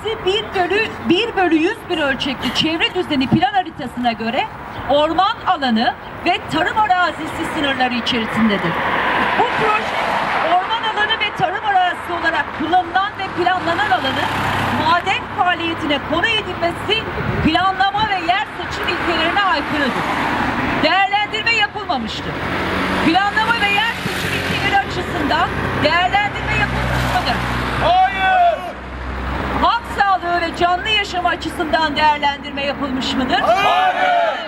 arazisi 1 bölü 1 bölü 100 bir ölçekli çevre düzeni plan haritasına göre orman alanı ve tarım arazisi sınırları içerisindedir. Bu proje orman alanı ve tarım arazisi olarak kullanılan ve planlanan alanın maden faaliyetine konu edilmesi planlama ve yer seçim ilkelerine aykırıdır. Değerlendirme yapılmamıştır. Planlama ve yer seçim ilkeleri açısından değerlendirme? Hayır! Halk sağlığı ve canlı yaşam açısından değerlendirme yapılmış mıdır? Hayır!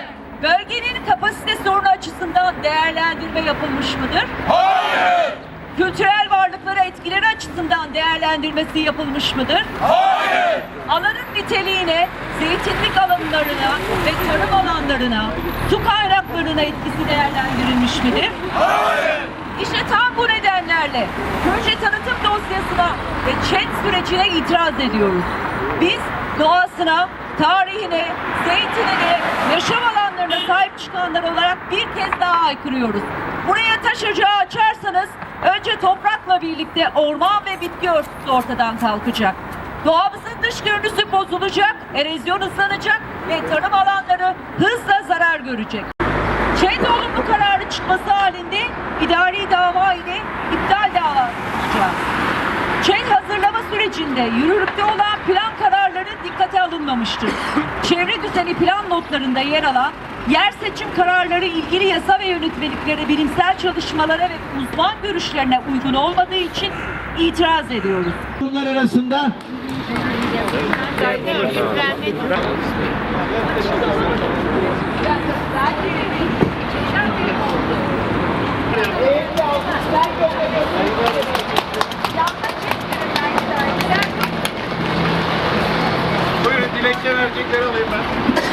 Bölgenin kapasite sorunu açısından değerlendirme yapılmış mıdır? Hayır! Kültürel varlıkları etkileri açısından değerlendirmesi yapılmış mıdır? Hayır! Alanın niteliğine, zeytinlik alanlarına ve tarım alanlarına, su kaynaklarına etkisi değerlendirilmiş midir? Hayır! İşte tam bu nedenlerle proje tanıtım dosyasına ve chat sürecine itiraz ediyoruz. Biz doğasına, tarihine, zeytinine, yaşam alanlarına sahip çıkanlar olarak bir kez daha aykırıyoruz. Buraya taş ocağı açarsanız önce toprakla birlikte orman ve bitki örtüsü ortadan kalkacak. Doğamızın dış görünüşü bozulacak, erozyon hızlanacak ve tarım alanları hızla zarar görecek. ÇED olumlu kararı çıkması halinde idari dava ile iptal dava açacağız. ÇED hazırlama sürecinde yürürlükte olan plan kararları dikkate alınmamıştır. Çevre düzeni plan notlarında yer alan yer seçim kararları ilgili yasa ve yönetmelikleri bilimsel çalışmalara ve uzman görüşlerine uygun olmadığı için itiraz ediyoruz. Bunlar arasında Buyurun dilekçe verecekleri alayım ben.